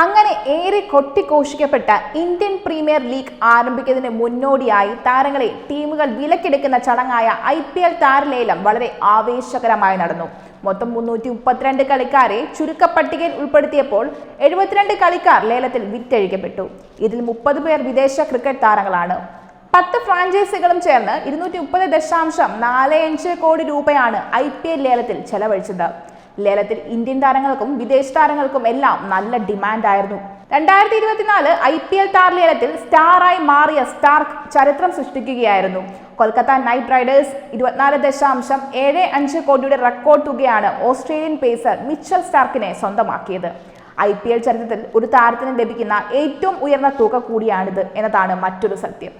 അങ്ങനെ ഏറെ കൊട്ടിഘോഷിക്കപ്പെട്ട Indian premier league ആരംഭിക്കുന്നതിന് മുന്നോടിയായി താരങ്ങളെ ടീമുകൾ വിലക്കെടുക്കുന്ന ചടങ്ങായ ഐ പി എൽ താരലേലം വളരെ ആവേശകരമായി നടന്നു. മൊത്തം മുന്നൂറ്റി മുപ്പത്തിരണ്ട് കളിക്കാരെ ചുരുക്കപ്പട്ടികയിൽ ഉൾപ്പെടുത്തിയപ്പോൾ എഴുപത്തിരണ്ട് കളിക്കാർ ലേലത്തിൽ വിറ്റഴിക്കപ്പെട്ടു. ഇതിൽ മുപ്പത് പേർ വിദേശ ക്രിക്കറ്റ് താരങ്ങളാണ്. പത്ത് ഫ്രാഞ്ചൈസികളും ചേർന്ന് ഇരുന്നൂറ്റി മുപ്പത് ദശാംശം നാല് അഞ്ച് കോടി രൂപയാണ് ഐ പി എൽ ലേലത്തിൽ ചെലവഴിച്ചത്. ലേലത്തിൽ ഇന്ത്യൻ താരങ്ങൾക്കും വിദേശ താരങ്ങൾക്കും എല്ലാം നല്ല ഡിമാൻഡായിരുന്നു. രണ്ടായിരത്തി ഇരുപത്തിനാല് ഐ പി എൽ താർ ലേലത്തിൽ സ്റ്റാറായി മാറിയ സ്റ്റാർക്ക് ചരിത്രം സൃഷ്ടിക്കുകയായിരുന്നു. കൊൽക്കത്ത നൈറ്റ് റൈഡേഴ്സ് ഇരുപത്തിനാല് ദശാംശം ഏഴ് അഞ്ച് കോടിയുടെ റെക്കോർഡ് തുകയാണ് ഓസ്ട്രേലിയൻ പേസർ മിച്ചൽ സ്റ്റാർക്കിനെ സ്വന്തമാക്കിയത്. ഐ പി എൽ ചരിത്രത്തിൽ ഒരു താരത്തിന് ലഭിക്കുന്ന ഏറ്റവും ഉയർന്ന തുക കൂടിയാണിത് എന്നതാണ് മറ്റൊരു സത്യം.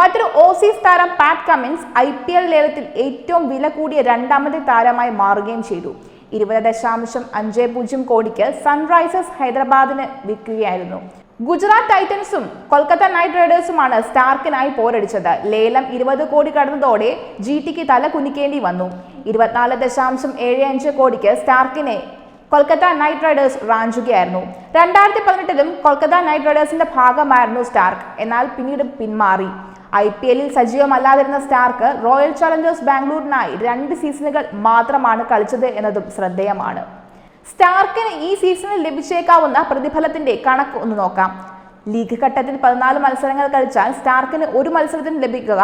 മറ്റൊരു ഓസീസ് താരം Pat Cummins I P L ലേലത്തിൽ ഏറ്റവും വില കൂടിയ രണ്ടാമത്തെ താരമായി മാറുകയും ചെയ്തു. ഇരുപത് ദശാംശം അഞ്ച് പൂജ്യം കോടിക്ക് സൺറൈസേഴ്സ് ഹൈദരാബാദിന് വിൽക്കുകയായിരുന്നു. ഗുജറാത്ത് ടൈറ്റൻസും കൊൽക്കത്ത നൈറ്റ് റൈഡേഴ്സുമാണ് സ്റ്റാർക്കിനായി പോരടിച്ചത്. ലേലം ഇരുപത് കോടി കടന്നതോടെ ജി ടിക്ക് തല കുനിക്കേണ്ടി വന്നു. ഇരുപത്തിനാല് ദശാംശം ഏഴ് അഞ്ച് കോടിക്ക് സ്റ്റാർക്കിനെ കൊൽക്കത്ത നൈറ്റ് റൈഡേഴ്സ് റാഞ്ചുകയായിരുന്നു. രണ്ടായിരത്തി പതിനെട്ടിലും കൊൽക്കത്ത നൈറ്റ് റൈഡേഴ്സിന്റെ ഭാഗമായിരുന്നു സ്റ്റാർക്ക്. എന്നാൽ പിന്നീട് പിന്മാറി. ഐ പി എല്ലിൽ സജീവമല്ലാതിരുന്ന സ്റ്റാർക്ക് റോയൽ ചലഞ്ചേഴ്സ് ബാംഗ്ലൂരിനായി രണ്ട് സീസണുകൾ മാത്രമാണ് കളിച്ചത് എന്നതും ശ്രദ്ധേയമാണ്. സ്റ്റാർക്കിന് ഈ സീസണിൽ ലഭിച്ചേക്കാവുന്ന പ്രതിഫലത്തിന്റെ കണക്ക് ഒന്ന് നോക്കാം. ലീഗ് ഘട്ടത്തിൽ പതിനാല് മത്സരങ്ങൾ കളിച്ചാൽ സ്റ്റാർക്കിന് ഒരു മത്സരത്തിന് ലഭിക്കുക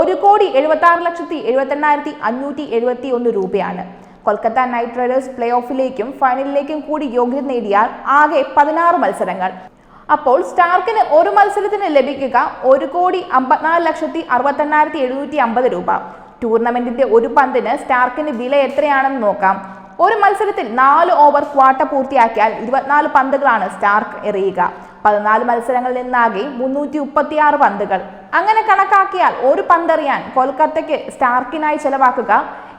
ഒരു കോടി എഴുപത്തി ആറ് ലക്ഷത്തി എഴുപത്തി എണ്ണായിരത്തി അഞ്ഞൂറ്റി എഴുപത്തി ഒന്ന് രൂപയാണ്. കൊൽക്കത്ത നൈറ്റ് റൈഡേഴ്സ് പ്ലേ ഓഫിലേക്കും ഫൈനലിലേക്കും കൂടി യോഗ്യത നേടിയാൽ ആകെ പതിനാറ് മത്സരങ്ങൾ. അപ്പോൾ സ്റ്റാർക്കിന് ഒരു മത്സരത്തിന് ലഭിക്കുക ഒരു കോടി അമ്പത്തിനാല് ലക്ഷത്തി അറുപത്തെണ്ണായിരത്തി എഴുന്നൂറ്റി അമ്പത് രൂപ. ടൂർണമെന്റിന്റെ ഒരു പന്തിന് സ്റ്റാർക്കിന് വില എത്രയാണെന്ന് നോക്കാം. ഒരു മത്സരത്തിൽ നാല് ഓവർ ക്വാട്ട പൂർത്തിയാക്കിയാൽ ഇരുപത്തിനാല് പന്തുകളാണ് സ്റ്റാർക്ക് എറിയുക. പതിനാല് മത്സരങ്ങളിൽ നിന്നാകെ മുന്നൂറ്റി മുപ്പത്തിയാറ് പന്തുകൾ. അങ്ങനെ കണക്കാക്കിയാൽ ഒരു പന്തെറിയാൻ കൊൽക്കത്തയ്ക്ക് സ്റ്റാർക്കിനായി ചെലവാക്കുക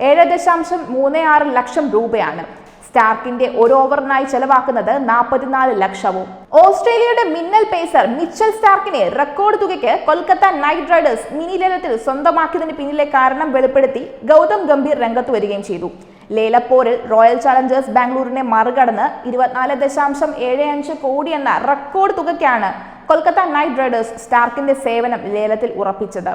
ഏഴ് ദശാംശം മൂന്ന് ആറ് ലക്ഷം രൂപയാണ്. സ്റ്റാർക്കിന്റെ ഒരു ഓവറിനായി ചെലവാക്കുന്നത് നാൽപ്പത്തിനാല് ലക്ഷവും. ഓസ്ട്രേലിയയുടെ മിന്നൽ പേസർ മിച്ചൽ സ്റ്റാർക്കിനെ റെക്കോർഡ് തുകയ്ക്ക് കൊൽക്കത്ത നൈറ്റ് റൈഡേഴ്സ് മിനി ലേലത്തിൽ സ്വന്തമാക്കിയതിന് പിന്നിലെ കാരണം വെളിപ്പെടുത്തി ഗൗതം ഗംഭീർ രംഗത്ത് വരികയും ചെയ്തു. ലേലപ്പോരിൽ റോയൽ ചലഞ്ചേഴ്സ് ബാംഗ്ലൂരിനെ മറികടന്ന് ഇരുപത്തിനാല് ദശാംശം ഏഴ് അഞ്ച് കോടി എന്ന റെക്കോർഡ് തുകയ്ക്കാണ് കൊൽക്കത്ത നൈറ്റ് റൈഡേഴ്സ് സ്റ്റാർക്കിന്റെ സേവനം ലേലത്തിൽ ഉറപ്പിച്ചത്.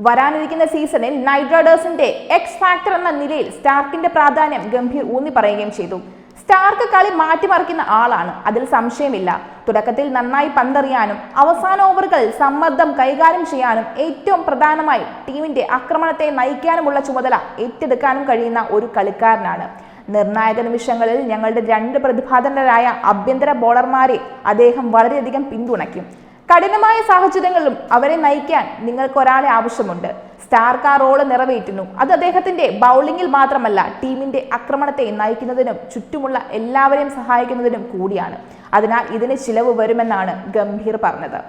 വരാനിരിക്കുന്ന സീസണിൽ നൈറ്റ് റൈഡേഴ്സിന്റെ എക്സ് ഫാക്ടർ എന്ന നിലയിൽ സ്റ്റാർക്കിന്റെ പ്രാധാന്യം ഗംഭീർ ഊന്നി പറയുകയും ചെയ്തു. സ്റ്റാർക്ക് കളി മാറ്റിമറിക്കുന്ന ആളാണ്. അതിൽ സംശയമില്ല. തുടക്കത്തിൽ നന്നായി പന്തെറിയാനും അവസാന ഓവറുകളിൽ സമ്മർദ്ദം കൈകാര്യം ചെയ്യാനും ഏറ്റവും പ്രധാനമായി ടീമിന്റെ ആക്രമണത്തെ നയിക്കാനുമുള്ള ചുമതല ഏറ്റെടുക്കാനും കഴിയുന്ന ഒരു കളിക്കാരനാണ്. നിർണായക നിമിഷങ്ങളിൽ ഞങ്ങളുടെ രണ്ട് പ്രതിഭാധനരായ ആഭ്യന്തര ബോളർമാരെ അദ്ദേഹം വളരെയധികം പിന്തുണയ്ക്കും. കഠിനമായ സാഹചര്യങ്ങളിലും അവരെ നയിക്കാൻ നിങ്ങൾക്ക് ഒരാളെ ആവശ്യമുണ്ട്. സ്റ്റാർക്ക് ആ റോൾ നിറവേറ്റുന്നു. അത് അദ്ദേഹത്തിന്റെ ബൗളിംഗിൽ മാത്രമല്ല ടീമിന്റെ ആക്രമണത്തെ നയിക്കുന്നതിനും ചുറ്റുമുള്ള എല്ലാവരെയും സഹായിക്കുന്നതിനും കൂടിയാണ്. അതിനാൽ ഇതിന് ചിലവ് വരുമെന്നാണ് ഗംഭീർ പറഞ്ഞത്.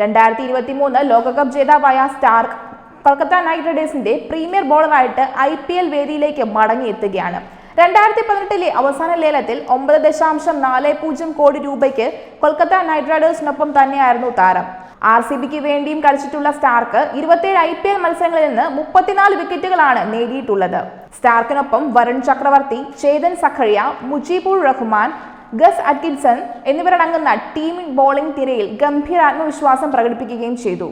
രണ്ടായിരത്തി ഇരുപത്തി മൂന്ന് ലോകകപ്പ് ജേതാവായ സ്റ്റാർക്ക് കൊൽക്കത്ത നൈറ്റ് റൈഡേഴ്സിന്റെ പ്രീമിയർ ബോളറായിട്ട് ഐ പി എൽ വേദിയിലേക്ക് മടങ്ങിയെത്തുകയാണ്. രണ്ടായിരത്തി പതിനെട്ടിലെ അവസാന ലേലത്തിൽ ഒമ്പത് ദശാംശം നാല് പൂജ്യം കോടി രൂപയ്ക്ക് കൊൽക്കത്ത നൈറ്റ് റൈഡേഴ്സിനൊപ്പം തന്നെയായിരുന്നു താരം. ആർ സി ബിക്ക് വേണ്ടിയും കളിച്ചിട്ടുള്ള സ്റ്റാർക്ക് ഇരുപത്തിയേഴ് ഐ പി എൽ മത്സരങ്ങളിൽ നിന്ന് മുപ്പത്തിനാല് വിക്കറ്റുകളാണ് നേടിയിട്ടുള്ളത്. സ്റ്റാർക്കിനൊപ്പം വരുൺ ചക്രവർത്തി ചേതൻ സഖറിയ മുജീബുർ റഹ്മാൻ ഗസ് അറ്റ്കിൻസൺ എന്നിവരടങ്ങുന്ന ടീമിൻ ബോളിംഗ് തിരയിൽ ഗംഭീര ആത്മവിശ്വാസം പ്രകടിപ്പിക്കുകയും ചെയ്തു.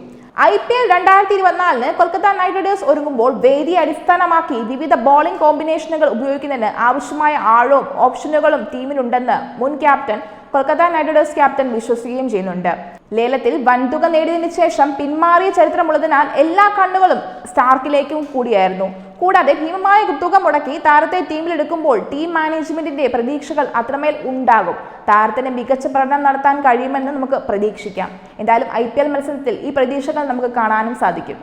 ഐ പി എൽ രണ്ടായിരത്തി ഇരുപത്തിനാലിന് കൊൽക്കത്ത നൈറ്റ് റൈഡേഴ്സ് ഒരുങ്ങുമ്പോൾ വേദി അടിസ്ഥാനമാക്കി വിവിധ ബോളിംഗ് കോമ്പിനേഷനുകൾ ഉപയോഗിക്കുന്നതിന് ആവശ്യമായ ആഴവും ഓപ്ഷനുകളും ടീമിനുണ്ടെന്ന് മുൻ captain Kolkata Knight Riders captain വിശ്വസിക്കുകയും ചെയ്യുന്നുണ്ട്. ലേലത്തിൽ വൻതുക നേടിയതിനു ശേഷം പിന്മാറിയ ചരിത്രമുള്ളതിനാൽ എല്ലാ കണ്ണുകളും സ്റ്റാർക്കിലേക്കും കൂടിയായിരുന്നു. കൂടാതെ ഭീമമായ തുക മുടക്കി താരത്തെ ടീമിലെടുക്കുമ്പോൾ ടീം മാനേജ്മെന്റിന്റെ പ്രതീക്ഷകൾ അത്രമേൽ ഉണ്ടാകും. താരത്തിന് മികച്ച പ്രകടനം നടത്താൻ കഴിയുമെന്ന് നമുക്ക് പ്രതീക്ഷിക്കാം. എന്തായാലും ഐ മത്സരത്തിൽ ഈ പ്രതീക്ഷകൾ നമുക്ക് കാണാനും സാധിക്കും.